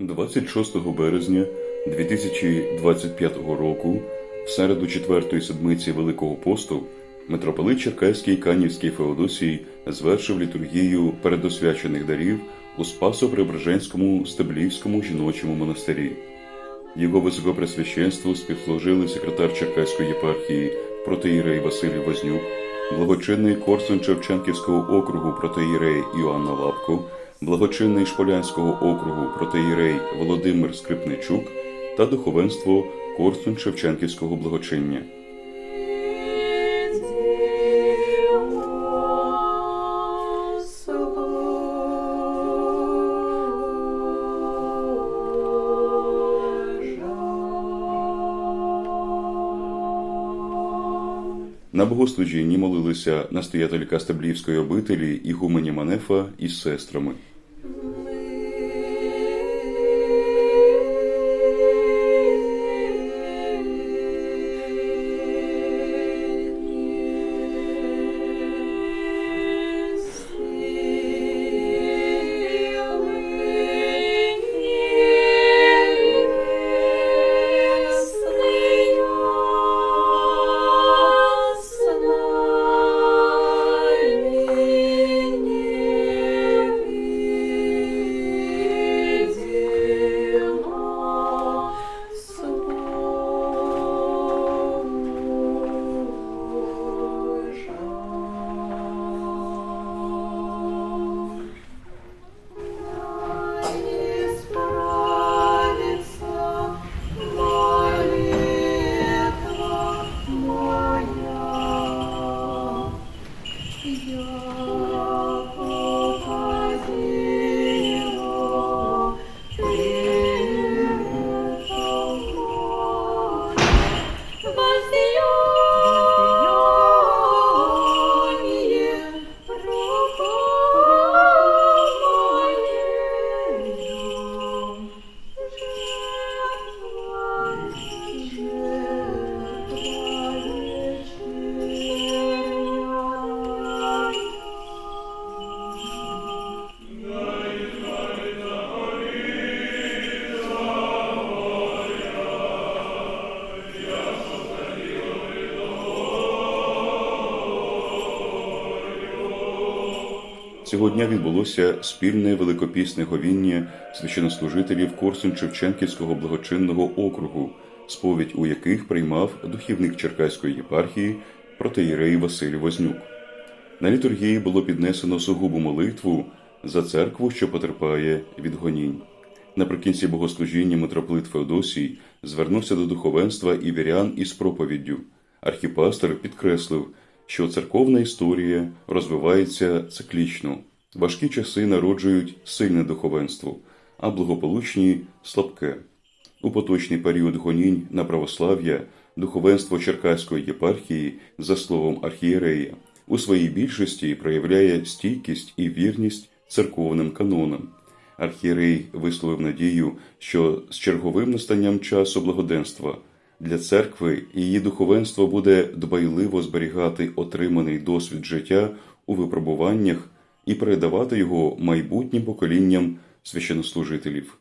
26 березня 2025 року, в середу четвертої седмиці Великого посту, митрополит Черкаський Канівський Феодосій звершив літургію передосвячених дарів у Спасо-Преображенському Стеблівському жіночому монастирі. Його високопресвященству співслужили секретар Черкаської єпархії протеїрей Василій Вознюк, благочинний Корсун Шевченківського округу протеїрей Іоанна Лапко, благочинний Шполянського округу протеїрей Володимир Скрипничук та духовенство Корсун Шевченківського благочиння. На богослужінні молилися настоятелька Стеблівської обителі Ігумені Манефа із сестрами. Цього дня відбулося спільне великопісне говіння священнослужителів Корсун Шевченківського благочинного округу, сповідь у яких приймав духівник Черкаської єпархії протеєрей Василь Вознюк. На літургії було піднесено сугубу молитву за церкву, що потерпає від гонінь. Наприкінці богослужіння митрополит Феодосій звернувся до духовенства і вірян із проповіддю. Архіпастер підкреслив, що церковна історія розвивається циклічно. Важкі часи народжують сильне духовенство, а благополучні слабке. У поточний період гонінь на православ'я духовенство Черкаської єпархії, за словом архієрея, у своїй більшості проявляє стійкість і вірність церковним канонам. Архієрей висловив надію, що з черговим настанням часу благоденства для церкви її духовенство буде дбайливо зберігати отриманий досвід життя у випробуваннях і передавати його майбутнім поколінням священнослужителів.